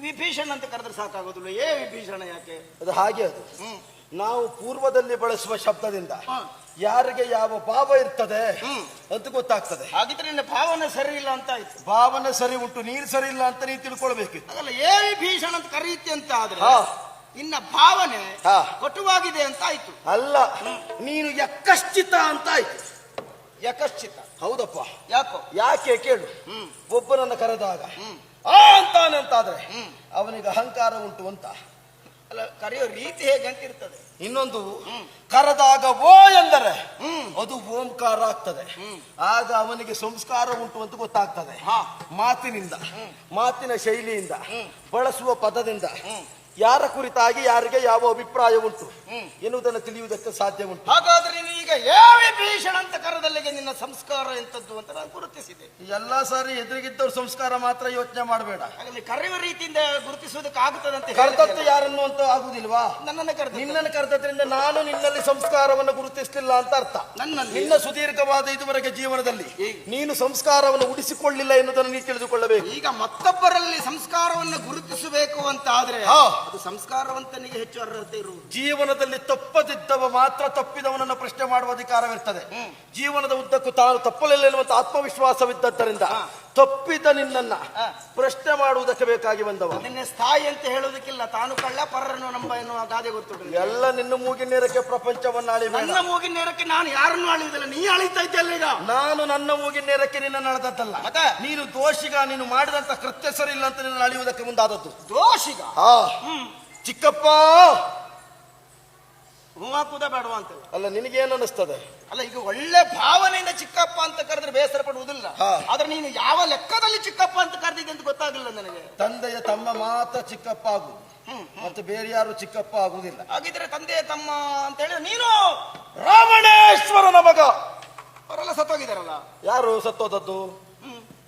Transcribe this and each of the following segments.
ವಿಭೀಷಣ ಅಂತ ಕರೆದ್ರೆ ಸಾಕಾಗೋದಿಲ್ಲ. ಏ ವಿಭೀಷಣ ಯಾಕೆ? ಅದು ಹಾಗೆ ಅದು. ಹ್ಮ್. ನಾವು ಪೂರ್ವದಲ್ಲಿ ಬಳಸುವ ಶಬ್ದದಿಂದ. ಯಾರಿಗೆ ಯಾವ ಭಾವ ಇರ್ತದೆ ಹ್ಮ್. ಅಂತ ಗೊತ್ತಾಗ್ತದೆ. ಹಾಗಿದ್ರೆ ನಿನ್ನ ಭಾವನೆ ಸರಿ ಇಲ್ಲ ಅಂತ ಆಯ್ತು. ಭಾವನೆ ಸರಿ ಉಂಟು ನೀರು ಸರಿ ಇಲ್ಲ ಅಂತ ನೀವು ತಿಳ್ಕೊಳ್ಬೇಕು ಅದಲ್ಲ ಏ ವಿಭೀಷಣ ಅಂತ ಕರೀತಿ ಅಂತ ಆದ್ರೆ ಹಾ. ನಿನ್ನ ಭಾವನೆ ಹಾ. ಕಟುವಾಗಿದೆ ಅಂತ ಆಯ್ತು. ಅಲ್ಲ ನೀನು ಯಕಶ್ಚಿತ ಅಂತ ಆಯ್ತು. ಯಕಶ್ಚಿತ. ಹೌದಪ್ಪ. ಯಾಕೋ? ಯಾಕೆ ಕೇಳು. ಒಬ್ಬನನ್ನ ಕರೆದಾಗ ಹ್ಮ್ ಆ ಅಂತಾನೆ ಅಂತಾದ್ರೆ ಹ್ಮ್. ಅವನಿಗೆ ಅಹಂಕಾರ ಉಂಟು ಅಂತ ಅಲ್ಲ ಕರೆಯೋ ರೀತಿ ಹೇಗೆ ಅಂತಿರ್ತದೆ ಇನ್ನೊಂದು. ಕರೆದಾಗ ಓ ಎಂದರೆ ಅದು ಓಂಕಾರ ಆಗ್ತದೆ ಆಗ ಅವನಿಗೆ ಸಂಸ್ಕಾರ ಉಂಟು ಅಂತ ಗೊತ್ತಾಗ್ತದೆ ಹಾ. ಮಾತಿನಿಂದ ಮಾತಿನ ಶೈಲಿಯಿಂದ ಬಳಸುವ ಪದದಿಂದ. ಯಾರ ಕುರಿತಾಗಿ ಯಾರಿಗೆ ಯಾವ ಅಭಿಪ್ರಾಯ ಉಂಟು. ಎನ್ನುವುದನ್ನು ತಿಳಿಯುವುದಕ್ಕೆ ಸಾಧ್ಯ ಉಂಟು. ಹಾಗಾದ್ರೆ ನೀನು ಈಗ ಯಾವ ಭೀಷಣ ಅಂತ ಕರದಲ್ಲಿಗೆ ನಿನ್ನ ಸಂಸ್ಕಾರ ಎಂತದ್ದು ಅಂತ ನಾನು ಗುರುತಿಸಿದೆ. ಎಲ್ಲ ಸಾರಿ ಎದುರಿಗಿದ್ದವ್ರ ಸಂಸ್ಕಾರ ಮಾತ್ರ ಯೋಚನೆ ಮಾಡಬೇಡ. ಹಾಗಾದ್ರೆ ಕರೆಯುವ ರೀತಿಯಿಂದ ಗುರುತಿಸುವುದಕ್ಕೆ ಆಗುತ್ತದೆ ಅಂತ ಕರ್ತದ್ದು. ಯಾರನ್ನು ಅಂತ ಆಗುದಿಲ್ವಾ? ನನ್ನನ್ನು ಕರೆದ ನಿನ್ನನ್ನು ಕರೆದದ್ರಿಂದ ನಾನು ನಿನ್ನಲ್ಲಿ ಸಂಸ್ಕಾರವನ್ನು ಗುರುತಿಸಲಿಲ್ಲ ಅಂತ ಅರ್ಥ. ನನ್ನ ನಿನ್ನ ಸುದೀರ್ಘವಾದ ಇದುವರೆಗೆ ಜೀವನದಲ್ಲಿ. ನೀನು ಸಂಸ್ಕಾರವನ್ನು ಉಡಿಸಿಕೊಳ್ಳಿಲ್ಲ ಎನ್ನುವುದನ್ನು ನೀ ತಿಳಿದುಕೊಳ್ಳಬೇಕು. ಈಗ ಮತ್ತೊಬ್ಬರಲ್ಲಿ ಸಂಸ್ಕಾರವನ್ನು ಗುರುತಿಸಬೇಕು ಅಂತ ಆದ್ರೆ ಸಂಸ್ಕಾರವಂತನಿಗೆ ಹೆಚ್ಚು ಅರ್ಹತೆ ಇರುವುದು ಜೀವನದಲ್ಲಿ ತಪ್ಪದಿದ್ದವ ಮಾತ್ರ ತಪ್ಪಿದವನನ್ನು ಪ್ರಶ್ನೆ ಮಾಡುವ ಅಧಿಕಾರವಿರ್ತದೆ. ಜೀವನದ ಉದ್ದಕ್ಕೂ ತಾನು ತಪ್ಪಲಿಲ್ಲ ಎನ್ನುವಂತ ಆತ್ಮವಿಶ್ವಾಸವಿದ್ದದ್ದರಿಂದ. ತಪ್ಪಿದ ನಿನ್ನನ್ನ. ಪ್ರಶ್ನೆ ಮಾಡುವುದಕ್ಕೆ ಬೇಕಾಗಿ ಬಂದವ. ನಿನ್ನೆ ಸ್ಥಾಯಿ ಅಂತ ಹೇಳುವುದಕ್ಕಿಲ್ಲ ತಾನು ಕಳ್ಳ ಪರರನ್ನು ನಂಬ ಎನ್ನುವ ಗಾದೆ ಗೊತ್ತು ಎಲ್ಲ ನಿನ್ನ ಮೂಗಿನ ನೇರಕ್ಕೆ ಪ್ರಪಂಚವನ್ನು ಆಳಿ ನನ್ನ ಮೂಗಿನ ನೇರಕ್ಕೆ ನಾನು ಯಾರನ್ನು ಅಳಿಯುವುದಿಲ್ಲ ನೀ ಅಳಿತಾ ಇದ್ದಲ್ಲ ಈಗ? ನಾನು ನನ್ನ ಮೂಗಿನ ನೇರಕ್ಕೆ ನಿನ್ನ ನಡೆದದ್ದಲ್ಲ? ನೀನು ದೋಷಿಗ ನೀನು ಮಾಡಿದಂತ ಕೃತ್ಯ ಸರಿ ಇಲ್ಲ ಅಂತ ನಿನ್ನ ಅಳಿಯುವುದಕ್ಕೆ ಮುಂದಾದದ್ದು. ದೋಷಿಗ? ಚಿಕ್ಕಪ್ಪ! ಹೂ ಬೇಡವಾ ಅಂತ ಅಲ್ಲ ನಿನಗೇನು ಅನಿಸ್ತದೆ ಅಲ್ಲ ಈಗ ಒಳ್ಳೆ ಭಾವನೆಯಿಂದ ಚಿಕ್ಕಪ್ಪ ಅಂತ ಕರೆದ್ರೆ ಬೇಸರ ಪಡುವುದಿಲ್ಲ. ಹಾ. ಆದ್ರೆ ನೀನು ಯಾವ ಲೆಕ್ಕದಲ್ಲಿ ಚಿಕ್ಕಪ್ಪ ಅಂತ ಕರೆದಿದ್ದೆ ಅಂತ ಗೊತ್ತಾಗಲಿಲ್ಲ ನನಗೆ. ತಂದೆಯ ತಮ್ಮ ಮಾತ್ರ ಚಿಕ್ಕಪ್ಪ ಆಗುದು ಮತ್ತೆ ಬೇರೆ ಯಾರು ಚಿಕ್ಕಪ್ಪ ಆಗುದಿಲ್ಲ ಹಾಗಿದ್ರೆ ತಂದೆ ತಮ್ಮ ಅಂತ ಹೇಳಿದ್ರೆ ನೀನು ರಾವಣೇಶ್ವರನ ಮಗ. ಅವರೆಲ್ಲ ಸತ್ತೋಗಿದಾರಲ್ಲ ಯಾರು ಸತ್ತೋದದ್ದು?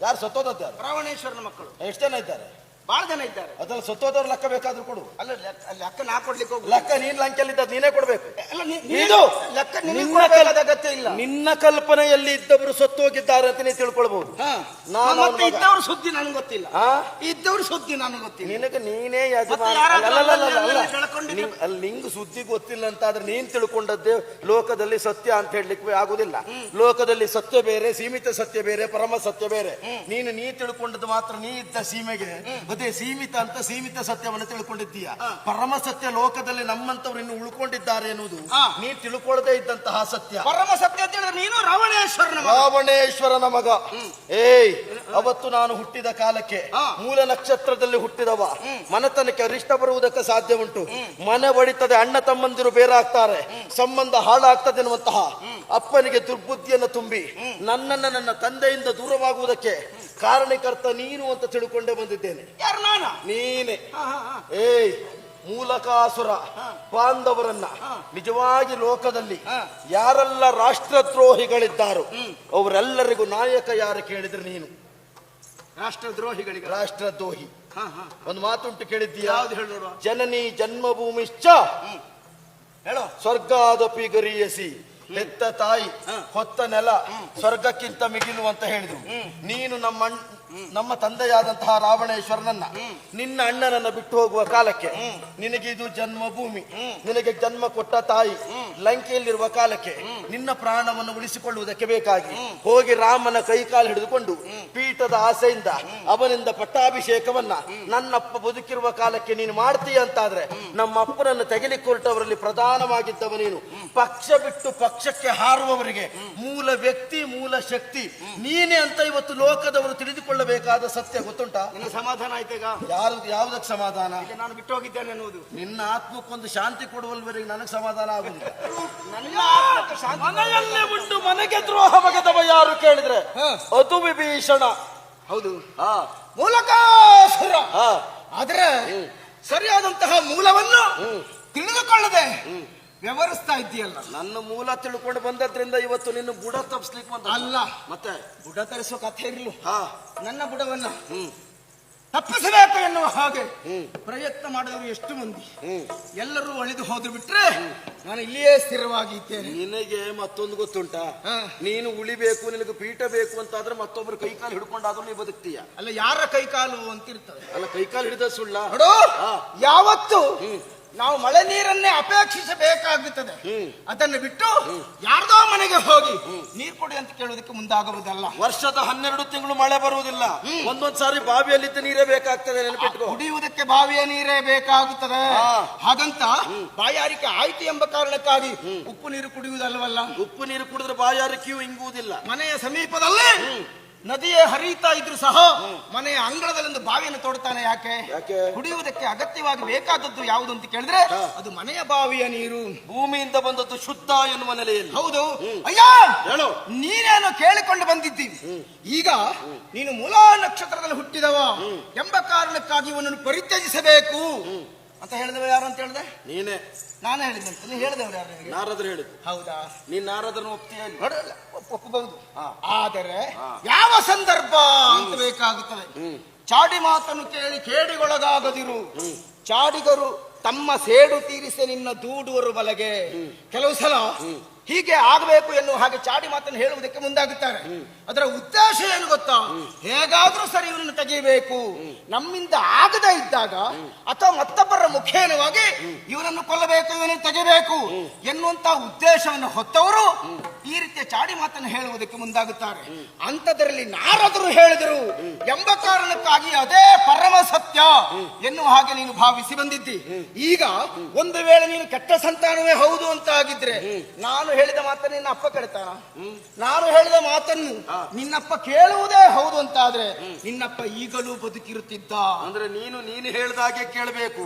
ಯಾರು ಸತ್ತೋದದ್ದು ಯಾರು? ರಾವಣೇಶ್ವರನ ಮಕ್ಕಳು. ಎಷ್ಟು ಜನ ಇದ್ದಾರೆ? ಬಹಳ ಜನ ಇದ್ದಾರೆ. ಅದ್ರಲ್ಲಿ ಸತ್ತೋದವ್ರ ಲೆಕ್ಕ ಬೇಕಾದ್ರೂ ಕೊಡು. ಅಲ್ಲ ಲೆಕ್ಕ ಲೆಕ್ಕ ನಾ ಕೊಡ್ಲಿಕ್ಕೆ ಹೋಗು ಲೆಕ್ಕ ನೀನ್ ಲಂಕೆಯಲ್ಲಿದ್ದ ನೀನೇ ಕೊಡ್ಬೇಕು. ಅಲ್ಲ ನೀ- ಇದು ನೀನು ಲೆಕ್ಕ ನಿನಗೆ ನಿನ್ನ ಕೊಡ್ಬೇಕಾದ ಕಲ್- ಅಗತ್ಯ ಇಲ್ಲ. ನಿನ್ನ ಕಲ್ಪನೆಯಲ್ಲಿ ಇದ್ದವರು ಸತ್ತೋಗಿದ್ದಾರೆ ಅಂತ ನೀನು ತಿಳ್ಕೊಳ್ಬಹುದು ಹಾ. ನಾನು ಮತ್ತೆ ಅವನ ಮಗ. ಇದ್ದವ್ರ ಸುದ್ದಿ ನನಗೆ ಗೊತ್ತಿಲ್ಲ. ಆ ಇದ್ದವ್ರ ಸುದ್ದಿ ನನಗೆ ಗೊತ್ತಿಲ್ಲ. ನಿನಗೆ ನೀನೇ ಯಜಮಾನ. ಮತ್ತೆ ಯಾರಾದ್ರೂ ಅಲ್ಲ, ಅಲ್ಲ, ಅಲ್ಲ, ಅಲ್ಲ, ಅಲ್ಲಲ್ಲಿ ಅಲ್ಲ. ಬೆಳ್ಕೊಂಡಿದ್ರೆ- ನಿಂಗ್- ಅಲ್ಲಿ ನಿಂಗ್ ಸುದ್ದಿ ಗೊತ್ತಿಲ್ಲ ಅಂತ ಆದ್ರೆ ನೀನ್ ತಿಳ್ಕೊಂಡದ್ದೇ ಲೋಕದಲ್ಲಿ ಸತ್ಯ ಅಂತ ಹೇಳಲಿಕ್ಕೆ ಆಗುದಿಲ್ಲ. ಲೋಕದಲ್ಲಿ ಸತ್ಯ ಬೇರೆ ಸೀಮಿತ ಸತ್ಯ ಬೇರೆ ಪರಮ ಸತ್ಯ ಬೇರೆ. ನೀನು ನೀ ತಿಳ್ಕೊಂಡದ್ದು ಮಾತ್ರ ನೀ ಇದ್ದ ಸೀಮೆಗೆ. ಅದೇ ಸೀಮಿತ ಅಂತ ಸೀಮಿತ ಸತ್ಯವನ್ನು ತಿಳ್ಕೊಂಡಿದ್ದೀಯ? ಪರಮ ಸತ್ಯ ಲೋಕದಲ್ಲಿ ನಮ್ಮಂತವ್ರು ಇನ್ನು ಉಳ್ಕೊಂಡಿದ್ದಾರೆ ಎನ್ನುವುದು. ನೀ ತಿಳ್ಕೊಳ್ಳದೆ ಇದ್ದಂತಹ ಸತ್ಯ. ಪರಮ ಸತ್ಯ ಅಂತ ಹೇಳಿದ್ರೆ ನೀನು ರಾವಣೇಶ್ವರನ ಮಗ. ರಾವಣೇಶ್ವರನ ಮಗ. ಏಯ್ ಅವತ್ತು ನಾನು ಹುಟ್ಟಿದ ಕಾಲಕ್ಕೆ. ಮೂಲ ನಕ್ಷತ್ರದಲ್ಲಿ ಹುಟ್ಟಿದವ. ಮನತನಕ್ಕೆ ಅರಿಷ್ಟ ಬರುವುದಕ್ಕೆ ಸಾಧ್ಯ ಉಂಟು ಮನೆ ಒಡಿತದೆ ಅಣ್ಣ ತಮ್ಮಂದಿರು ಬೇರಾಗ್ತಾರೆ ಸಂಬಂಧ ಹಾಳಾಗ್ತದೆ ಎನ್ನುವಂತಹ ಅಪ್ಪನಿಗೆ ದುರ್ಬುದ್ಧಿಯನ್ನು ತುಂಬಿ ನನ್ನನ್ನ ನನ್ನ ತಂದೆಯಿಂದ ದೂರವಾಗುವುದಕ್ಕೆ ಕಾರಣಕರ್ತ ನೀನು ಅಂತ ತಿಳ್ಕೊಂಡೇ ಬಂದಿದ್ದೇನೆ. ನಾನ. ಏಯ್ ಮೂಲಕಾಸುರ ಬಾಂಧವರನ್ನ. ನಿಜವಾಗಿ ಲೋಕದಲ್ಲಿ. ಯಾರೆಲ್ಲ ರಾಷ್ಟ್ರದ್ರೋಹಿಗಳಿದ್ದಾರೋ ಅವರೆಲ್ಲರಿಗೂ ನಾಯಕ ಯಾರು ಕೇಳಿದ್ರೆ ನೀನು? ರಾಷ್ಟ್ರದ್ರೋಹಿಗಳಿಗೆ ರಾಷ್ಟ್ರದ್ರೋಹಿ. ಒಂದು ಮಾತುಂಟು ಕೇಳಿದ್ದೀಯಾ? ಜನನಿ ಜನ್ಮಭೂಮಿಶ್ಚ. ಹೇಳೋ. ಸ್ವರ್ಗಾದಪಿ ಗರಿಯಸಿ. ಹೆತ್ತ ತಾಯಿ ಹೊತ್ತ ನೆಲ ಸ್ವರ್ಗಕ್ಕಿಂತ ಮಿಗಿಲು ಅಂತ ಹೇಳಿದ್ರು. ನೀನು ನಮ್ಮ ನಮ್ಮ ತಂದೆಯಾದಂತಹ ರಾವಣೇಶ್ವರನನ್ನ ನಿನ್ನ ಅಣ್ಣನನ್ನ ಬಿಟ್ಟು ಹೋಗುವ ಕಾಲಕ್ಕೆ ನಿನಗೆ ಇದು ಜನ್ಮಭೂಮಿ. ನಿನಗೆ ಜನ್ಮ ಕೊಟ್ಟ ತಾಯಿ. ಲಂಕೆಯಲ್ಲಿರುವ ಕಾಲಕ್ಕೆ ನಿನ್ನ ಪ್ರಾಣವನ್ನು ಉಳಿಸಿಕೊಳ್ಳುವುದಕ್ಕೆ ಬೇಕಾಗಿ ಹೋಗಿ ರಾಮನ ಕೈಕಾಲು ಹಿಡಿದುಕೊಂಡು ಪೀಠದ ಆಸೆಯಿಂದ ಅವನಿಂದ ಪಟ್ಟಾಭಿಷೇಕವನ್ನ ನನ್ನಪ್ಪ ಬದುಕಿರುವ ಕಾಲಕ್ಕೆ ನೀನು ಮಾಡ್ತೀಯ ಅಂತಾದ್ರೆ ನಮ್ಮ ಅಪ್ಪನನ್ನು ತೆಗೆಲಿಕೊಟ್ಟವರಲ್ಲಿ ಪ್ರಧಾನವಾಗಿದ್ದವ ನೀನು. ಪಕ್ಷ ಬಿಟ್ಟು ಪಕ್ಷಕ್ಕೆ ಹಾರುವವರಿಗೆ ಮೂಲ ವ್ಯಕ್ತಿ, ಮೂಲ ಶಕ್ತಿ ನೀನೇ ಅಂತ ಇವತ್ತು ಲೋಕದವರು ತಿಳಿದುಕೊಳ್ಳಬೇಕಾದ ಸತ್ಯ ಗೊತ್ತುಂಟ? ನಿನ್ನ ಸಮಾಧಾನ ಆಯ್ತೀಗ? ಯಾರು ಯಾವುದಕ್ಕೆ ಸಮಾಧಾನ? ಈಗ ನಾನು ಬಿಟ್ಟು ಹೋಗಿದ್ದೇನೆ ಅನ್ನೋದು. ನಿನ್ನ ಆತ್ಮಕ್ಕೊಂದು ಶಾಂತಿ ಕೊಡುವಲ್ವರೆಗೆ ನನಗೆ ಸಮಾಧಾನ ಆಗುದಿಲ್ಲ. ನನ್ನ ಆತ್ಮಕ್ಕೆ ಶಾಂತಿ ಮನೆಯಲ್ಲೇ ಉಂಟು ಮನೆಗೆ ದ್ರೋಹ ಬಗೆದವ ಯಾರು ಕೇಳಿದ್ರೆ? ಅದು ವಿಭೀಷಣ. ಹೌದು. ಹಾ. ಮೂಲಕಾಸುರ ಹಾ. ಆದ್ರೆ ಸರಿಯಾದಂತಹ ಮೂಲವನ್ನು ತಿಳಿದುಕೊಳ್ಳದೆ ವ್ಯವಹರಿಸ್ತಾ ಇದ್ದೀಯಲ್ಲ. ನನ್ನ ಮೂಲ ತಿಳ್ಕೊಂಡು ಬಂದದ್ರಿಂದ ಇವತ್ತು ನಿನ್ನ ಬುಡ ತಪ್ಪಿಸ್ಲಿಕ್ಕೆ ಬಂದ ಅಲ್ಲ. ಮತ್ತೆ? ಬುಡ ತರಿಸೋ ಕಥೆ ಇರ್ಲು. ಹಾ. ನನ್ನ ಬುಡವನ್ನ ತಪ್ಪಿಸಬೇಕು ಎನ್ನುವ ಹಾಗೆ ಪ್ರಯತ್ನ ಮಾಡಿದವರು ಎಷ್ಟು ಮಂದಿ? ಎಲ್ಲರೂ ಅಳಿದು ಹೋದ್ರು ಬಿಟ್ರೆ ನಾನು ಇಲ್ಲಿಯೇ ಸ್ಥಿರವಾಗಿ ಇದ್ದೇನೆ ನಿನಗೆ ಮತ್ತೊಂದು ಗೊತ್ತುಂಟಾ? ನೀನು ಉಳಿಬೇಕು ನಿನಗೆ ಪೀಠ ಬೇಕು ಅಂತಾದ್ರೆ ಮತ್ತೊಬ್ಬರು ಕೈಕಾಲು ಹಿಡ್ಕೊಂಡಾದ್ರೂ ನೀ ಬದುಕ್ತೀಯ? ಅಲ್ಲ ಯಾರ ಕೈಕಾಲು ಅಂತಿರ್ತದೆ? ಅಲ್ಲ ಕೈಕಾಲು ಹಿಡಿದ ಸುಳ್ಳ. ಯಾವತ್ತು ನಾವು ಮಳೆ ನೀರನ್ನೇ ಅಪೇಕ್ಷಿಸಬೇಕಾಗುತ್ತದೆ. ಅದನ್ನು ಬಿಟ್ಟು ಯಾರ್ದೋ ಮನೆಗೆ ಹೋಗಿ ನೀರು ಕೊಡಿ ಅಂತ ಕೇಳೋದಕ್ಕೆ ಮುಂದಾಗುವುದಲ್ಲ. ವರ್ಷದ ಹನ್ನೆರಡು ತಿಂಗಳು ಮಳೆ ಬರುವುದಿಲ್ಲ. ಒಂದೊಂದ್ ಸಾರಿ ಬಾವಿಯಲ್ಲಿದ್ದ ನೀರೇ ಬೇಕಾಗ್ತದೆ ಕುಡಿಯುವುದಕ್ಕೆ ಬಾವಿಯ ನೀರೇ ಬೇಕಾಗುತ್ತದೆ. ಹಾಗಂತ ಬಾಯಾರಿಕೆ ಆಯ್ತು ಎಂಬ ಕಾರಣಕ್ಕಾಗಿ ಉಪ್ಪು ನೀರು ಕುಡಿಯುವುದಲ್ವಲ್ಲ? ಉಪ್ಪು ನೀರು ಕುಡಿದ್ರೆ ಬಾಯಾರಿಕೆಯೂ ಇಂಗುವುದಿಲ್ಲ. ಮನೆಯ ಸಮೀಪದಲ್ಲಿ ನದಿಯೇ ಹರಿಯುತ್ತಾ ಇದ್ರು ಸಹ ಮನೆಯ ಅಂಗಳದಲ್ಲೊಂದು ಬಾವಿಯನ್ನು ತೋಡ್ತಾನೆ ಯಾಕೆ? ಯಾಕೆ? ಕುಡಿಯುವುದಕ್ಕೆ ಅಗತ್ಯವಾಗಿ ಬೇಕಾದದ್ದು ಯಾವುದು ಅಂತ ಕೇಳಿದ್ರೆ ಅದು ಮನೆಯ ಬಾವಿಯ ನೀರು. ಭೂಮಿಯಿಂದ ಬಂದದ್ದು ಶುದ್ಧ ಎನ್ನುವ ನೆಲೆಯಲ್ಲಿ. ಹೌದು. ಅಯ್ಯ! ಹೇಳು. ನೀನೇನು ಕೇಳಿಕೊಂಡು ಬಂದಿದ್ದೀವಿ ಈಗ ನೀನು ಮೂಲ ನಕ್ಷತ್ರದಲ್ಲಿ ಹುಟ್ಟಿದವ ಎಂಬ ಕಾರಣಕ್ಕಾಗಿ ಇವನನ್ನು ಪರಿತ್ಯಜಿಸಬೇಕು. ಅಂತ ಹೇಳಿದವ ಯಾರು ಅಂತ ಹೇಳಿದೆ? ನೀನೇ. ನಾನು ಅಂತ. ನೀನು ಹೇಳಿದವರು ಯಾರು ನಿನಗೆ? ನಾರದ್ರು ಹೇಳಿದ್ದು. ಹೌದಾ? ನೀನ್ ನಾರದನ್ನು ಒಪ್ತೀಯ? ನೋಡಲ್ಲ ಒಪ್- ಒಪ್ಪಬಹುದು. ಹಾ. ಆದರೆ ಯಾವ ಸಂದರ್ಭ ಅಂತ ಬೇಕಾಗುತ್ತದೆ? ಚಾಡಿ ಮಾತನ್ನು ಕೇಳಿ ಕೇಡಿಗೊಳಗಾಗದಿರು. ಚಾಡಿಗರು ತಮ್ಮ ಸೇಡು ತೀರಿಸಿ ನಿನ್ನ ದೂಡುವರು ಬಲಗೆ. ಕೆಲವು ಸಲ ಹೀಗೆ ಆಗಬೇಕು ಎನ್ನುವ ಹಾಗೆ ಚಾಡಿ ಮಾತನ್ನು ಹೇಳುವುದಕ್ಕೆ ಮುಂದಾಗುತ್ತಾರೆ. ಅದರ ಉದ್ದೇಶ ಏನು ಗೊತ್ತಾ? ಹೇಗಾದ್ರೂ ಸರಿ ಇವನನ್ನು ತೆಗೆಯಬೇಕು. ನಮ್ಮಿಂದ ಆಗದೇ ಇದ್ದಾಗ ಅಥವಾ ಮತ್ತೊಬ್ಬರ ಮುಖೇನವಾಗಿ ಇವನನ್ನು ಕೊಲ್ಲಬೇಕು, ಇವನನ್ನು ತೆಗೆಯಬೇಕು ಎನ್ನುವಂತ ಉದ್ದೇಶವನ್ನು ಹೊತ್ತವರು ಈ ರೀತಿಯ ಚಾಡಿ ಮಾತನ್ನು ಹೇಳುವುದಕ್ಕೆ ಮುಂದಾಗುತ್ತಾರೆ. ಅಂತದರಲ್ಲಿ ನಾರದರು ಹೇಳಿದರು, ಎಂಬ ಕಾರಣಕ್ಕಾಗಿ ಅದೇ ಪರಮ ಸತ್ಯ ಎನ್ನುವ ಹಾಗೆ ನೀನು ಭಾವಿಸಿ ಬಂದಿದ್ದಿ. ಈಗ ಒಂದು ವೇಳೆ ನೀನು ಕೆಟ್ಟ ಸಂತಾನವೇ ಹೌದು ಅಂತ ಆಗಿದ್ರೆ ನಾನು ಹೇಳಿದ ಮಾತನ್ನು ನಿನ್ನ ಅಪ್ಪ ಕೇಳ್ತಾನ ನಾನು ಹೇಳಿದ ಮಾತನ್ನು ನಿನ್ನಪ್ಪ ಕೇಳುವುದೇ ಹೌದು ಅಂತ ಆದ್ರೆ ನಿನ್ನಪ್ಪ ಈಗಲೂ ಬದುಕಿರುತ್ತಿದ್ದ. ಅಂದ್ರೆ ನೀನು ನೀನು ಹೇಳಿದಾಗೆ ಕೇಳಬೇಕು.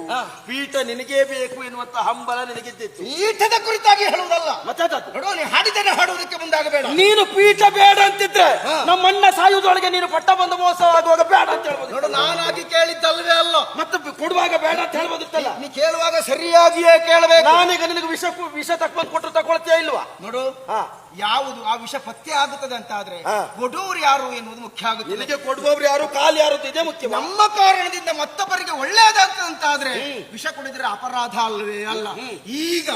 ಪೀಠ ನಿನಗೇ ಬೇಕು ಎನ್ನುವಂತ ಹಂಬಲ ನಿನಗಿದ್ದಿತ್ತು. ಪೀಠದ ಕುರಿತಾಗಿ ಹೇಳುವುದಲ್ಲ. ಮತ್ತೆ ನೋಡೋ ನೀ ಹಾಡಿದ್ದೇನೆ ಹಾಡುವುದಕ್ಕೆ ಮುಂದಾಗಬೇಡ. ನೀನು ಪೀಠ ಬೇಡ ಅಂತಿದ್ರೆ. ನಮ್ಮಣ್ಣ ಸಾಯುವುದೊಳಗೆ ನೀನು ಪಟ್ಟ ಬಂದ ಮೋಸ ಆಗುವಾಗ ಬೇಡ ಅಂತ ಹೇಳ್ಬೋದು. ನೋಡು ನಾನಾಗಿ ಕೇಳಿದ್ದಲ್ವೇ ಅಲ್ಲ. ಮತ್ತೆ ಕೊಡುವಾಗ ಬೇಡ ಅಂತ ಹೇಳ್ಬೋದಿತ್ತಲ್ಲ ನೀ ಕೇಳುವಾಗ ಸರಿಯಾಗಿಯೇ ಕೇಳಬೇಕು. ನಾನೀಗ ನಿನಗೆ ವಿಷ ವಿಷ ತಕ್ಕೊಂಡು ಕೊಟ್ಟರು ತಗೊಳ್ತೀಯ ಇಲ್ವಾ? ನೋಡು. ಹಾ. ಯಾವುದು ಆ ವಿಷ ಪತ್ತೆ ಆಗುತ್ತದೆ ಅಂತ ಆದ್ರೆ ಹಾ. ಯಾರು ಎನ್ನುವುದು ಮುಖ್ಯ ಆಗುತ್ತೆ ನಿನಗೆ ಕೊಡುವವರು ಯಾರು ಕಾಲು ಯಾರು ಇದೆ ಇದೇ ಮುಖ್ಯ. ನಮ್ಮ ಕಾರಣದಿಂದ ಮತ್ತೊಬ್ಬರಿಗೆ ಒಳ್ಳೆಯದಾಗ್ತದೆ ಅಂತ ಆದ್ರೆ ವಿಷ ಕುಡಿದ್ರೆ ಅಪರಾಧ ಅಲ್ಲವೇ ಅಲ್ಲ. ಈಗ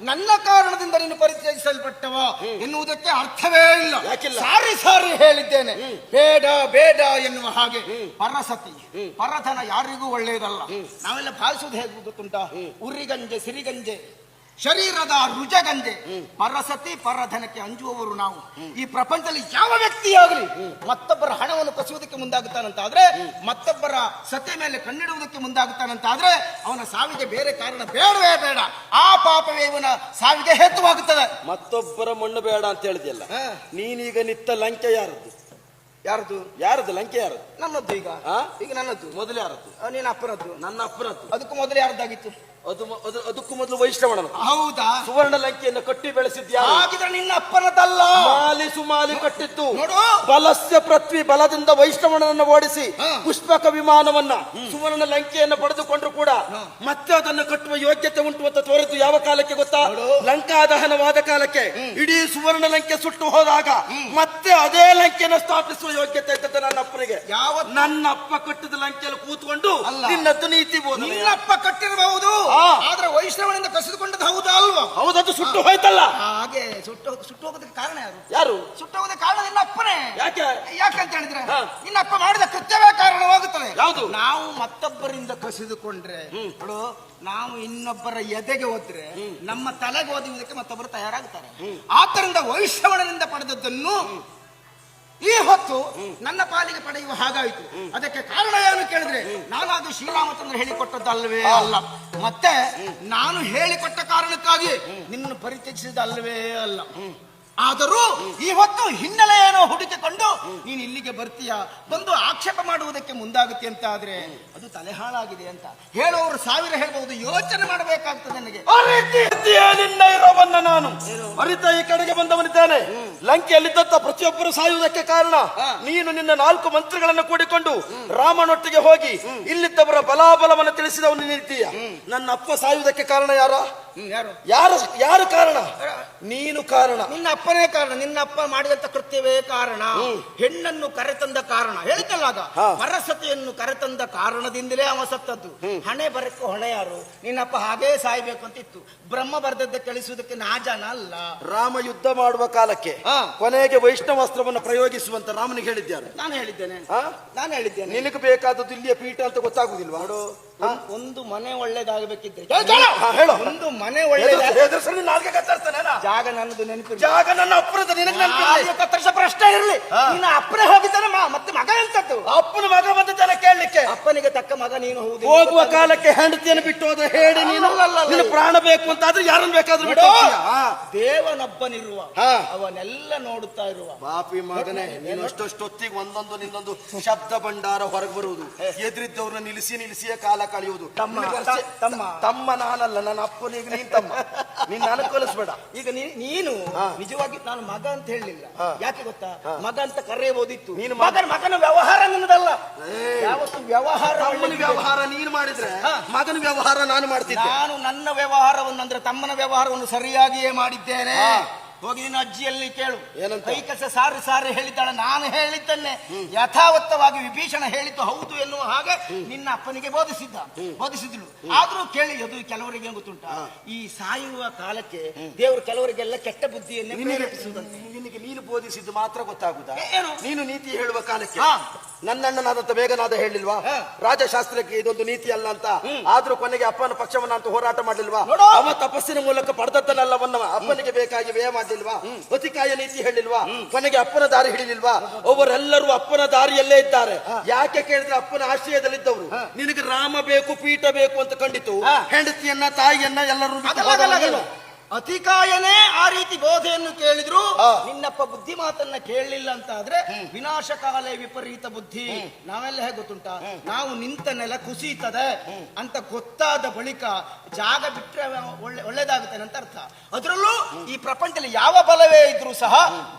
ನನ್ನ ಕಾರಣದಿಂದ ನೀನು ಪರಿಚಯಿಸಲ್ಪಟ್ಟವ ಎನ್ನುವುದಕ್ಕೆ ಅರ್ಥವೇ ಇಲ್ಲ. ಯಾಕಿಲ್ಲ? ಸಾರಿ ಸಾರಿ ಹೇಳಿದ್ದೇನೆ. ಬೇಡ ಬೇಡ ಎನ್ನುವ ಹಾಗೆ ಪರಸತಿ. ಪರಧನ ಯಾರಿಗೂ ಒಳ್ಳೆಯದಲ್ಲ. ನಾವೆಲ್ಲ ಭಾವಿಸುವುದು ಹೇಗೆ ಗೊತ್ತುಂಟ? ಉರಿಗಂಜೆ ಸಿರಿಗಂಜೆ. ಶರೀರದ ರುಜಗಂಜೆ ಪರಸತಿ ಪರಧನಕ್ಕೆ ಅಂಜುವವರು ನಾವು. ಈ ಪ್ರಪಂಚದಲ್ಲಿ ಯಾವ ವ್ಯಕ್ತಿಯಾಗಲಿ ಮತ್ತೊಬ್ಬರ ಹಣವನ್ನು ಕಸುವುದಕ್ಕೆ ಮುಂದಾಗುತ್ತಾನಂತಾದ್ರೆ ಮತ್ತೊಬ್ಬರ ಸತಿ ಮೇಲೆ ಕಣ್ಣಿಡುವುದಕ್ಕೆ ಮುಂದಾಗುತ್ತಾನಂತಾದ್ರೆ ಅವನ ಸಾವಿಗೆ ಬೇರೆ ಕಾರಣ ಬೇಡವೇ ಬೇಡ. ಆ ಪಾಪವೇ ಇವನ ಸಾವಿಗೆ ಹೇತುವಾಗುತ್ತದೆ. ಮತ್ತೊಬ್ಬರ ಮಣ್ಣು ಬೇಡ ಅಂತ ಹೇಳಿದೆಯಲ್ಲ. ನೀನೀಗ ನಿತ್ತ ಲಂಕೆ ಯಾರದ್ದು? ಯಾರದು? ಯಾರದು ಲಂಕೆ ಯಾರದ್ದು? ನನ್ನದ್ದು ಈಗ? ಈಗ ನನ್ನದ್ದು. ಮೊದಲು ಯಾರದ್ದು? ಅಪ್ಪರದ್ದು. ಅಪ್ಪನದ್ದು ನನ್ನ ಅಪ್ಪನದ್ದು ಅದಕ್ಕೂ ಮೊದಲು ಯಾರ್ದಾಗಿತ್ತು ಅದು ಮ- ಅದು- ಅದಕ್ಕೂ ಮೊದಲು ವೈಷ್ಣವನ ಹೌದಾ? ಸುವರ್ಣ ಲಂಕೆಯನ್ನು ಕಟ್ಟಿ ಬೆಳೆಸಿದ್ಯಾರು? ಹಾಗಿದ್ರೆ ನಿನ್ನ ಅಪ್ಪನದಲ್ಲ ಮಾಲಿ ಸುಮಾಲಿ ಕಟ್ಟಿತ್ತು. ನೋಡು. ಬಲಸ್ಯ ಪೃಥ್ವಿ ಬಲದಿಂದ ವೈಷ್ಣವನನ್ನು ಓಡಿಸಿ ಹಾ. ಪುಷ್ಪಕ ವಿಮಾನವನ್ನ ಸುವರ್ಣ ಲಂಕೆಯನ್ನು ಪಡೆದುಕೊಂಡ್ರು ಕೂಡ ಮತ್ತೆ ಅದನ್ನು ಕಟ್ಟುವ ಯೋಗ್ಯತೆ ಉಂಟು ಅಂತ ತೋರಿದ್ದು ಯಾವ ಕಾಲಕ್ಕೆ ಗೊತ್ತಾ? ನೋಡು. ಲಂಕಾ ದಹನವಾದ ಕಾಲಕ್ಕೆ ಇಡೀ ಸುವರ್ಣ ಲಂಕೆ ಸುಟ್ಟು ಹೋದಾಗ ಮತ್ತೆ ಅದೇ ಲಂಕೆಯನ್ನು ಸ್ಥಾಪಿಸುವ ಯೋಗ್ಯತೆ ಇದ್ದದ್ದು ನನ್ನ ಅಪ್ಪನಿಗೆ. ಯಾವ ನನ್ನ ಅಪ್ಪ ಕಟ್ಟಿದ ಲಂಕೆಯಲ್ಲಿ ಕೂತ್ಕೊಂಡು ಅಲ್ಲ. ನಿನ್ನದ್ದು ನೀತಿ ಬೋಧನೆ. ನಿನ್ನಪ್ಪ ಕಟ್ಟಿರಬಹುದು. ಆದ್ರೆ ವೈಷ್ಣವನಿಂದ ಕಸಿದುಕೊಂಡದ್ದು ಹೌದಾ ಅಲ್ವಾ? ಹೌದದು ಸುಟ್ಟು ಹೋಯ್ತಲ್ಲ. ಹಾಗೆ ಸುಟ್ಟು ಸುಟ್ಟು ಹೋಗೋದಕ್ಕೆ ಕಾರಣ ಯಾರು? ಯಾರು? ಸುಟ್ಟು ಹೋಗೋದಕ್ಕೆ ಕಾರಣ ನಿನ್ನ ಅಪ್ಪನೇ. ಯಾಕೆ? ಯಾಕಂತ ಹೇಳಿದ್ರೆ ನಿನ್ನ ಅಪ್ಪ ಮಾಡಿದ ಕೃತ್ಯವೇ ಕಾರಣವಾಗುತ್ತದೆ. ಯಾವುದು? ನಾವು ಮತ್ತೊಬ್ಬರಿಂದ ಕಸಿದುಕೊಂಡ್ರೆ ನೋಡು ನಾವು ಇನ್ನೊಬ್ಬರ ಎದೆಗೆ ಹೋದ್ರೆ ನಮ್ಮ ತಲೆಗೆ ಓದುವುದಕ್ಕೆ ಮತ್ತೊಬ್ಬರು ತಯಾರಾಗುತ್ತಾರೆ. ಆದ್ದರಿಂದ ವೈಷ್ಣವನಿಂದ ಪಡೆದದ್ದನ್ನು ಈ ಹೊತ್ತು ನನ್ನ ಪಾಲಿಗೆ ಪಡೆಯುವ ಹಾಗಾಯಿತು. ಅದಕ್ಕೆ ಕಾರಣ ಏನು ಕೇಳಿದ್ರೆ ನಾನಾದು ಶ್ರೀರಾಮಚಂದ್ರ ಹೇಳಿಕೊಟ್ಟದ್ದಲ್ವೇ ಅಲ್ಲ. ಮತ್ತೆ ನಾನು ಹೇಳಿಕೊಟ್ಟ ಕಾರಣಕ್ಕಾಗಿ ನಿನ್ನನ್ನು ಪರಿತ್ಯಜಿಸಿದಲ್ವೇ ಅಲ್ಲ. ಆದರೂ ಈ ಹೊತ್ತು ಹಿನ್ನೆಲೆ ಏನೋ ಹುಡುಕಿಕೊಂಡು ನೀನು ಇಲ್ಲಿಗೆ ಬರ್ತೀಯ? ಬಂದು ಆಕ್ಷೇಪ ಮಾಡುವುದಕ್ಕೆ ಮುಂದಾಗುತ್ತೆ ಅಂತ ಆದ್ರೆ ಅದು ತಲೆ ಹಾಳಾಗಿದೆ ಅಂತ ಹೇಳುವವರು ಸಾವಿರ ಹೇಳ್ಬಹುದು ಯೋಚನೆ ಮಾಡಬೇಕಾಗ್ತದೆ ನನಗೆ. ನಿನ್ನ ಇರೋವನ್ನ ನಾನು? ಅರಿತ ಈ ಕಡೆಗೆ ಬಂದವನಿದ್ದಾನೆ. ಲಂಕೆಯಲ್ಲಿದ್ದಂತ ಪ್ರತಿಯೊಬ್ಬರು ಸಾಯುವುದಕ್ಕೆ ಕಾರಣ ನೀನು ನಿನ್ನ ನಾಲ್ಕು ಮಂತ್ರಿಗಳನ್ನು ಕೂಡಿಕೊಂಡು ರಾಮನೊಟ್ಟಿಗೆ ಹೋಗಿ ಇಲ್ಲಿದ್ದವರ ಬಲಾಬಲವನ್ನು ತಿಳಿಸಿದವನು ನಿಲ್ತೀಯ ನನ್ನ ಅಪ್ಪ ಸಾಯುವುದಕ್ಕೆ ಕಾರಣ ಯಾರು? ಯಾರು ಯಾರು ಕಾರಣ? ನೀನು ಕಾರಣ. ನಿನ್ನ ಅಪ್ಪನೇ ಕಾರಣ. ನಿನ್ನ ಅಪ್ಪ ಮಾಡಿದಂತ ಕೃತ್ಯವೇ ಕಾರಣ. ಹೆಣ್ಣನ್ನು ಕರೆತಂದ ಕಾರಣ. ಹೇಳ್ತಲ್ಲಾಗ ಪರಸತೆಯನ್ನು ಕರೆತಂದ ಕಾರಣದಿಂದಲೇ ಅವ ಸತ್ತದ್ದು. ಹಣೆ ಬರಕ್ಕೆ ಹೊಣೆ ಯಾರು? ನಿನ್ನಪ್ಪ ಹಾಗೇ ಸಾಯ್ಬೇಕು ಅಂತ ಇತ್ತು. ಬ್ರಹ್ಮ ಬರ್ದದ್ದ ಕಳಿಸುವುದಕ್ಕೆ ನಾಜನ ಅಲ್ಲ. ರಾಮ ಯುದ್ಧ ಮಾಡುವ ಕಾಲಕ್ಕೆ ಕೊನೆಗೆ ಕೊನೆಗೆ ವೈಷ್ಣವಾಸ್ತ್ರವನ್ನು ಪ್ರಯೋಗಿಸುವಂತ ರಾಮನಿಗೆ ಹೇಳಿದ್ದಾರೆ ನಾನು ಹೇಳಿದ್ದೇನೆ? ನಾನು ಹೇಳಿದ್ದೇನೆ. ನಿನಗೆ ಬೇಕಾದದ್ದು ಇಲ್ಲಿಯ ಪೀಠ ಅಂತ ಗೊತ್ತಾಗುದಿಲ್ವಾ? ಒಂದ್- ಒಂದು ಮನೆ ಒಳ್ಳೇದಾಗಬೇಕಿದ್ರೆ. ಹೇಳು. ಒಂದು ಮನೆ? ಜಾಗ ನನ್ನದು ನೆನಪು ಜಾಗ ನನ್ನ ಅಪ್ಪನದ ನಿನಗೆ. ಕತ್ತರಿಸ ಪ್ರಶ್ನೆ ಇರಲಿ. ನಿನ್ನ ಅಪ್ಪನೇ ಹೋಗಿದ್ದಾನೆ ಮತ್ತೆ ಮಗ ಎಂತದ್ದು? ಅಪ್ಪನ ಮಗ ಬಂದ ಜನ ಕೇಳಲಿಕ್ಕೆ. ಅಪ್ಪನಿಗೆ ತಕ್ಕ ಮಗ ನೀನು ಹೌದು ಹೋಗುವ ಕಾಲಕ್ಕೆ ಹೆಂಡತಿಯನ್ನು ಬಿಟ್ಟು ಹೋದ ಹೇಳಿ ನೀನು. ನಿನ್ನ ಪ್ರಾಣ ಬೇಕು ಅಂತ ಆದ್ರೆ ಯಾರನ್ನ ಬೇಕಾದ್ರೂ ಬಿಟ್ಟು. ದೇವನೊಬ್ಬನಿರುವ ಅವನೆಲ್ಲ ನೋಡುತ್ತಾ ಇರುವ. ಬಾಪಿ ಮಗನೇ ನೀನು ಅಷ್ಟೊಷ್ಟೊತ್ತಿಗೆ ಒಂದೊಂದು ನಿನ್ನೊಂದು ಶಬ್ದ ಭಂಡಾರ ಹೊರಗೆ ಬರುವುದು. ಎದುರಿದ್ದವ್ರನ್ನ ನಿಲ್ಲಿಸಿ ನಿಲ್ಲಿಸಿಯೇ ಕಾಲ ಕಳೆಯುವುದು. ತಮ್ಮ, ತಮ್ಮ. ತಮ್ಮ ನಾನಲ್ಲ ನನ್ನ ಅಪ್ಪನಿಗೆ ನೀನ್ ತಮ್ಮ. ನೀನ್ ನಾನು ಕಲಿಸ್ಬೇಡ. ಈಗ ನೀ- ನೀನು ನಿಜವಾಗಿ ನಾನು ಮಗ ಅಂತ ಹೇಳಲಿಲ್ಲ ಯಾಕೆ ಗೊತ್ತಾ? ಮಗ ಅಂತ ಕರೆಯಬಹುದಿತ್ತು ನೀನು ಮಗನ ಮಗನ ವ್ಯವಹಾರ ನನ್ನದಲ್ಲ. ಯಾವತ್ತು ವ್ಯವಹಾರ ತಮ್ಮನ ಒಳ್ಳೆದಿದೆ. ವ್ಯವಹಾರ ನೀನ್ ಮಾಡಿದ್ರೆ ಹಾ. ಮಗನ ವ್ಯವಹಾರ ನಾನು ಮಾಡ್ತೀನಿ ನಾನು ನನ್ನ ವ್ಯವಹಾರವನ್ನು ಅಂದ್ರೆ ತಮ್ಮನ ವ್ಯವಹಾರವನ್ನು ಸರಿಯಾಗಿಯೇ ಮಾಡಿದ್ದೇನೆ. ಹೋಗಿ ನಿನ್ನ ಅಜ್ಜಿಯಲ್ಲಿ ಕೇಳು. ಏನಂತ? ಕೈ ಕಸ ಸಾರಿ ಸಾರಿ ಹೇಳಿದ್ದಾಳೆ ನಾನು ಹೇಳಿದ್ದನ್ನೇ ಯಥಾವತ್ತವಾಗಿ ವಿಭೀಷಣ ಹೇಳಿತು ಹೌದು ಎನ್ನುವ ಹಾಗೆ ನಿನ್ನ ಅಪ್ಪನಿಗೆ ಬೋಧಿಸಿದ್ದ ಬೋಧಿಸಿದ್ಳು ಆದ್ರೂ ಕೇಳಿ ಅದು ಕೆಲವರಿಗೆ ಏನ್ ಗೊತ್ತುಂಟ? ಈ ಸಾಯುವ ಕಾಲಕ್ಕೆ ದೇವರು ಕೆಲವರಿಗೆಲ್ಲ ಕೆಟ್ಟ ಬುದ್ಧಿಯನ್ನೇ ನಿನಗೆ ನೀನು ಬೋಧಿಸಿದ್ದು ಮಾತ್ರ ಗೊತ್ತಾಗುದ? ಏನು? ನೀನು ನೀತಿ ಹೇಳುವ ಕಾಲಕ್ಕೆ. ನನ್ನಣ್ಣನಾದಂತ ಬೇಗನಾದ ಹೇಳಿಲ್ವಾ? ರಾಜಶಾಸ್ತ್ರಕ್ಕೆ ಇದೊಂದು ನೀತಿ ಅಲ್ಲ ಅಂತ? ಆದ್ರೂ ಕೊನೆಗೆ ಅಪ್ಪನ ಪಕ್ಷವನ್ನ ಅಂತ ಹೋರಾಟ ಮಾಡಲಿಲ್ವಾ? ನೋಡು. ಅವ ತಪಸ್ಸಿನ ಮೂಲಕ ಪಡೆದದ್ದನ್ನೆಲ್ಲವನ್ನ ಅಪ್ಪನಿಗೆ ಬೇಕಾಗಿ ವ್ಯಯ ಮಾಡಲಿಲ್ವಾ ಹೊತಿಕಾಯ ನೀತಿ ಹೇಳಿಲ್ವಾ? ಕೊನೆಗೆ ಅಪ್ಪನ ದಾರಿ ಹಿಡಿಲಿಲ್ವಾ? ಅವರೆಲ್ಲರೂ ಅಪ್ಪನ ದಾರಿಯಲ್ಲೇ ಇದ್ದಾರೆ. ಯಾಕೆ ಕೇಳಿದ್ರೆ ಅಪ್ಪನ ಆಶ್ರಯದಲ್ಲಿದ್ದವರು. ನಿನಗೆ ರಾಮ ಬೇಕು ಪೀಠ ಬೇಕು ಅಂತ ಕಂಡಿತು. ಹೆಂಡತಿಯನ್ನ ತಾಯಿಯನ್ನ ಎಲ್ಲರೂ ಅತಿಕಾಯನೇ ಆ ರೀತಿ ಬೋಧೆಯನ್ನು ಕೇಳಿದ್ರು. ನಿನ್ನಪ್ಪ ಬುದ್ಧಿ ಮಾತನ್ನ ಕೇಳಲಿಲ್ಲ ಅಂತ ಆದ್ರೆ ವಿನಾಶಕಾಲೇ ವಿಪರೀತ ಬುದ್ಧಿ. ನಾವೆಲ್ಲ ಹೇಗೆ ಗೊತ್ತುಂಟ? ನಾವು ನಿಂತ ನೆಲ ಕುಸೀತದೆ ಅಂತ ಗೊತ್ತಾದ ಬಳಿಕ ಜಾಗ ಬಿಟ್ರೆ ಒಳ್ಳೆ ಒಳ್ಳೇದಾಗುತ್ತೆ ಅಂತ ಅರ್ಥ. ಅದರಲ್ಲೂ ಈ ಪ್ರಪಂಚದಲ್ಲಿ ಯಾವ ಬಲವೇ ಇದ್ರೂ ಸಹ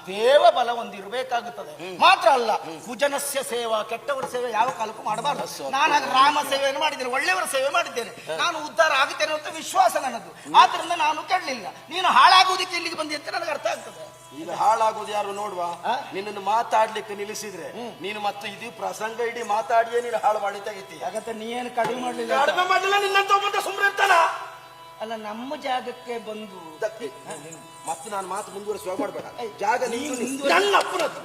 ದೇವ ಬಲ ಒಂದಿರಬೇಕಾಗುತ್ತದೆ ಮಾತ್ರ ಅಲ್ಲ ಕುಜನಸ್ಯ ಸೇವಾ ಕೆಟ್ಟವರ ಸೇವೆ ಯಾವ ಕಾಲಕ್ಕೂ ಮಾಡಬಾರದು. ನಾನು ರಾಮ ಸೇವೆಯನ್ನು ಮಾಡಿದ್ದೇನೆ ಒಳ್ಳೆಯವರ ಸೇವೆ ಮಾಡಿದ್ದೇನೆ. ನಾನು ಉದ್ಧಾರ ಆಗುತ್ತೇನೆ ಅಂತ ವಿಶ್ವಾಸ ನನ್ನದು. ಆದ್ರಿಂದ ನಾನು ಕೆಡಲಿಲ್ಲ ನೀನು ಹಾಳಾಗುವುದಕ್ಕೆ ಇಲ್ಲಿಗೆ ಬಂದಿ ಅಂತ ನನಗೆ ಅರ್ಥ ಆಗ್ತದೆ. ಈಗ ಹಾಳಾಗೋದು ಯಾರು ನೋಡುವ? ನಿನ್ನನ್ನು ಮಾತಾಡ್ಲಿಕ್ಕೆ ನಿಲ್ಲಿಸಿದ್ರೆ ನೀನು ಮತ್ತೆ ಇದು ಪ್ರಸಂಗ ಇಡೀ ಮಾತಾಡಿಯೇ ನೀನು ಹಾಳು ಮಾಡಿ ತೆಗಿತಿ ಯಾಕಂತ ನೀ ಏನು ಕಡಿಮೆ ಮಾಡಲಿಲ್ಲ. ಕಡಿಮೆ ಮಾಡಲಿಲ್ಲ ನಿನ್ನಂತ ಒಬ್ಬ ಸುಮ್ಮನೆ ಇರ್ತಾನ ಅಲ್ಲ ನಮ್ಮ ಜಾಗಕ್ಕೆ ಬಂದು. ಇದಕ್ಕೆ ಮತ್ತೆ ನಾನು ಮಾತು ಮುಂದುವರಿಸುವ ಮಾಡಬೇಡ. ಜಾಗ ನೀನು ನೀನು ಮುಂದುವರಿಸು. ನನ್ನ ಅಪ್ಪನದ್ದು.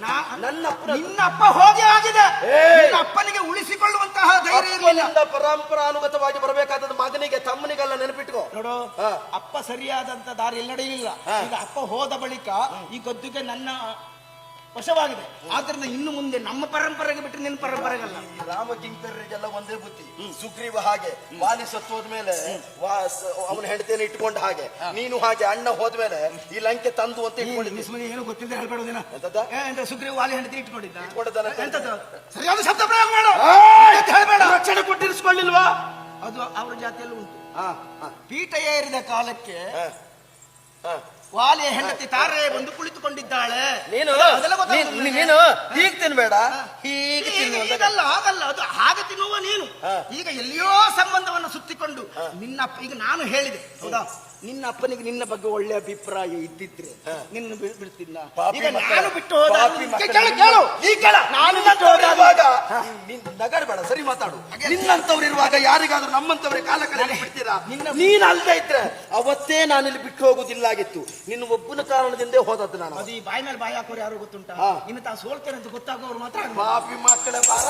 ನನ್ನ ನಿನ್ನ ಅಪ್ಪ ಹೋಗಿ ಆಗಿದೆ! ನಿನ್ನ ಅಪ್ಪನಿಗೆ ಉಳಿಸಿಕೊಳ್ಳುವಂತಹ ಧೈರ್ಯ ಇರಲಿಲ್ಲ. ಪರಂಪರಾನುಗತವಾಗಿ ಬರಬೇಕಾದದ್ದು ಮಗನಿಗೆ ತಮ್ಮನಿಗೆಲ್ಲ ನೆನಪಿಟ್ಕೋ. ನೋಡು. ಅಪ್ಪ ಸರಿಯಾದಂತ ದಾರಿಯಲ್ಲಿ ನಡೆಯಲಿಲ್ಲ ಈಗ ಅಪ್ಪ ಹೋದ ಬಳಿಕ ಈ ಗದ್ದುಗೆ ನನ್ನ ವಶವಾಗಿದೆ. ಆದ್ರಿಂದ ಇನ್ನು ಮುಂದೆ ನಮ್ಮ ಪರಂಪರೆಗೆ ಬಿಟ್ಟರೆ ನಿನ್ನ ಪರಂಪರೆಗಲ್ಲ. ರಾಮ ರಾಮಕಿಂಕರರಿಗೆಲ್ಲ ಒಂದೇ ಬುದ್ಧಿ. ಸುಗ್ರೀವ ಹಾಗೆ ವಾಲಿ ಸತ್ತು ಹೋದ್ಮೇಲೆ ಅವನ ಹೆಂಡತಿಯನ್ನು ಇಟ್ಕೊಂಡ ಹಾಗೆ. ನೀನು ಹಾಗೆ ಅಣ್ಣ ಹೋದ್ಮೇಲೆ ಈ ಲಂಕೆ ತಂದು ಅಂತ ಇಟ್ಕೊಂಡಿದ್ದೀನಿ ಏನು ಗೊತ್ತಿಲ್ಲ ಹೇಳ್ಬೇಡೋದಿನ? ಎಂತ ಸುಗ್ರೀವ ವಾಲಿ ಹೆಂಡತಿ ಇಟ್ಕೊಂಡಿದ್ದ? ಇಟ್ಕೊಂಡಿದ್ದಾನೆ. ಎಂತದ್ದು? ಸರಿಯಾದ ಶಬ್ದ ಪ್ರಯೋಗ ಮಾಡು. ಹೇಳ್ಬೇಡ. ರಕ್ಷಣೆ ಕೊಟ್ಟಿರಿಸ್ಕೊಳ್ಳಿಲ್ವಾ? ಅದು ಅವರ ಜಾತಿಯಲ್ಲಿ ಉಂಟು. ಪೀಠ ಏರಿದ ಕಾಲಕ್ಕೆ ಹಾ, ಹಾ. ವಾಲಿಯ ಹೆಂಡತಿ ತಾರೆ ಬಂದು ಕುಳಿತುಕೊಂಡಿದ್ದಾಳೆ. ನೀನು ಅದೆಲ್ಲ ಗೊತ್ತಾಗ್ತದೆ ನೀನ್- ನೀನು ಹೀಗ್ ತಿನ್ಬೇಡ. ಹೀಗೆ ಈಗ- ತಿನ್ನು ಅಂತ ಈಗಲ್ಲ ಆಗಲ್ಲ ಅದು ಹಾಗೆ ತಿನ್ನುವ ನೀನು. ಈಗ ಎಲ್ಲಿಯೋ ಸಂಬಂಧವನ್ನು ಸುತ್ತಿಕೊಂಡು ನಿನ್ನ ಈಗ ನಾನು ಹೇಳಿದೆ ಹೌದಾ? ನಿನ್ನ ಅಪ್ಪನಿಗೆ ನಿನ್ನ ಬಗ್ಗೆ ಒಳ್ಳೆ ಅಭಿಪ್ರಾಯ ಇದ್ದಿದ್ರೆ ನಿನ್ನ ಬಿ- ಬಿಡ್ತಿದ್ನ? ಪಾಪಿ ಈಗ ಮಕ್ಕಳ- ನಾನು ಬಿಟ್ಟು ಹೋದ ಪಾಪಿ ಕೇಳು, ಮಕ್ಕಳ- ಕೇಳು ಕೇಳು. ಈ ಕೇಳ. ನಾನು ಬಿಟ್ಟು ಹೋದಾಗ ನೀನ್ ನಗರಬೇಡ ಸರಿ ಮಾತಾಡು. ನಿನ್ನಂತವ್ರು ಇರುವಾಗ ಯಾರಿಗಾದ್ರೂ ನಮ್ಮಂತವ್ರಿಗೆ ಕಾಲ ಕಳೆದು ಬಿಡ್ತೀರಾ? ನಿನ್ನ- ನೀನ್ ಅಲ್ದೇ ಇದ್ರೆ ಅವತ್ತೇ ನಾನಿಲ್ಲಿ ಬಿಟ್ಟು ಹೋಗುದಿಲ್ಲಾಗಿತ್ತು ನಿನ್ನ ಒಬ್ಬನ ಕಾರಣದಿಂದೇ ಹೋದದ್ದು ನಾನು. ಅದು ಈ ಬಾಯಿ ಮೇಲೆ ಬಾಯಿ ಹಾಕೋರು ಯಾರು ಗೊತ್ತುಂಟಾ? ಹಾ. ಇನ್ನು ತಾ ಸೋಲ್ತೇನೆ ಅಂತ ಗೊತ್ತಾಗೋರು ಮಾತ್ರ ಪಾಪಿ ಮಕ್ಕಳ ಬಾರ